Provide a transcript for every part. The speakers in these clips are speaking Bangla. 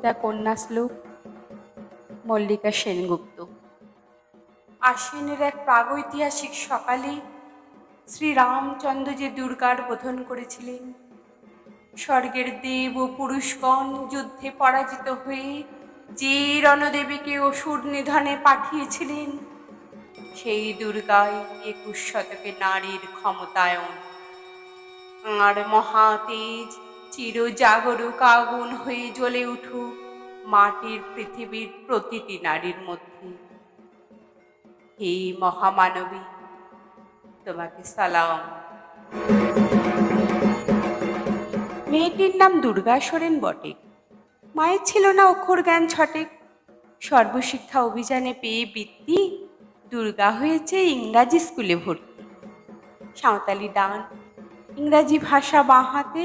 কবিতা কন্যা শ্লোক মল্লিকা সেনগুপ্ত। আশ্বিনের এক প্রাগৈতিহাসিক সকালে শ্রীরামচন্দ্র যে দুর্গার বোধন করেছিলেন, স্বর্গের দেব ও পুরুষগণ যুদ্ধে পরাজিত হয়ে যে রণদেবীকে অসুর নিধনে পাঠিয়েছিলেন, সেই দুর্গাই একুশ শতকে নারীর ক্ষমতায়ন। আর মহাতেজ চির জাগরুক আগুন হয়ে জ্বলে উঠুক মাটির পৃথিবীর প্রতিটি নারীর মধ্যে। হে মহামানবী, তোমাকে সালাম। মেয়েটির নাম দুর্গা সোরেন বটে। মায়ের ছিল না অক্ষর জ্ঞান ছটেক সর্বশিক্ষা অভিযানে পেয়ে বৃত্তি দুর্গা হয়েছে ইংরাজি স্কুলে ভর্তি। সাঁওতালি ডান, ইংরাজি ভাষা বাঁ হাতে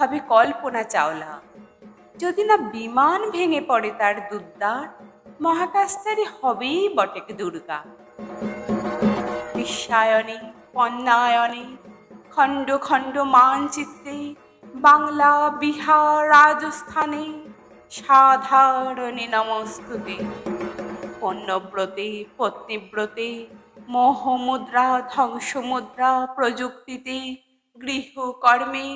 হবে কল্পনা চাওলা। যদি না বিমান ভেঙে পড়ে তার দুদ্দার মহাকাশচারী হবেই বটেক দুর্গা। বিশ্বায়নে পণ্যায়নে খণ্ড খণ্ড মানচিত্রে, বাংলা, বিহার, রাজস্থানে, সাধারণে নমস্তুতে। পণ্যব্রতে, পত্নীব্রতে, মোহমুদ্রা, ধ্বংসমুদ্রা প্রযুক্তিতে, গৃহকর্মে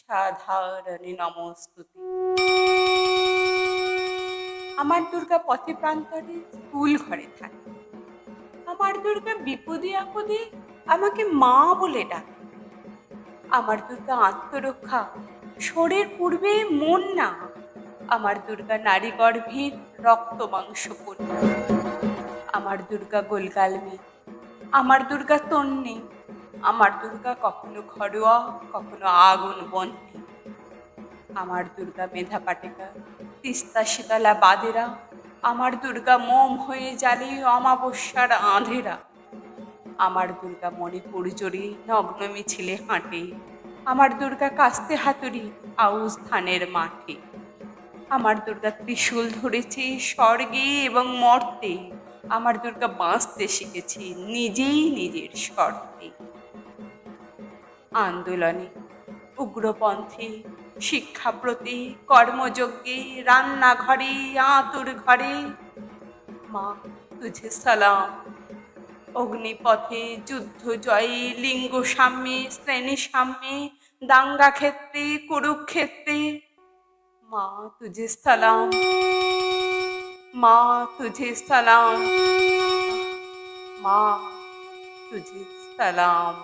সাধারণে নমস্তুতে। আমার দুর্গা পথে প্রান্তরে স্কুল ঘরে থাকে। আমার দুর্গা বিপদে আপদে আমাকে মা বলে ডাকে। আমার দুর্গা আত্মরক্ষা শরীর পূর্বে মন না। আমার দুর্গা নারী গর্ভের রক্ত মাংস আমার দুর্গা গোলগালমি আমার দুর্গা তন্নি আমার দুর্গা কখনো ঘরোয়া, কখনো আগুন বন্তি। আমার দুর্গা মেধা পাটেকা, তিস্তা শীতলা বাদেরা, আমার দুর্গা মোম হয়ে জ্বালে অমাবস্যার আঁধেরা। আমার দুর্গা মণিপুর জোরে নগ্ন মিছিলে হাঁটে। আমার দুর্গা কাস্তে হাতুড়ি আউস ধানের মাঠে। আমার দুর্গা ত্রিশূল ধরেছে স্বর্গে এবং মর্তে। আমার দুর্গা বাঁচতে শিখেছে নিজেই নিজের শর্তে। আন্দোলনে। উগ্রপন্থে, শিক্ষাব্রতে, কর্মযজ্ঞে, রান্নাঘরে, আতুর ঘরে। মা, তুঝে সালাম। অগ্নিপথে যুদ্ধ জয়ে, লিঙ্গ সাম্যে, শ্রেণি সাম্যে, দাঙ্গা ক্ষেত্রে, কুরুক্ষেত্রে। মা, তুঝে সালাম। মা, তুঝে সালাম। মা, তুঝে সালাম।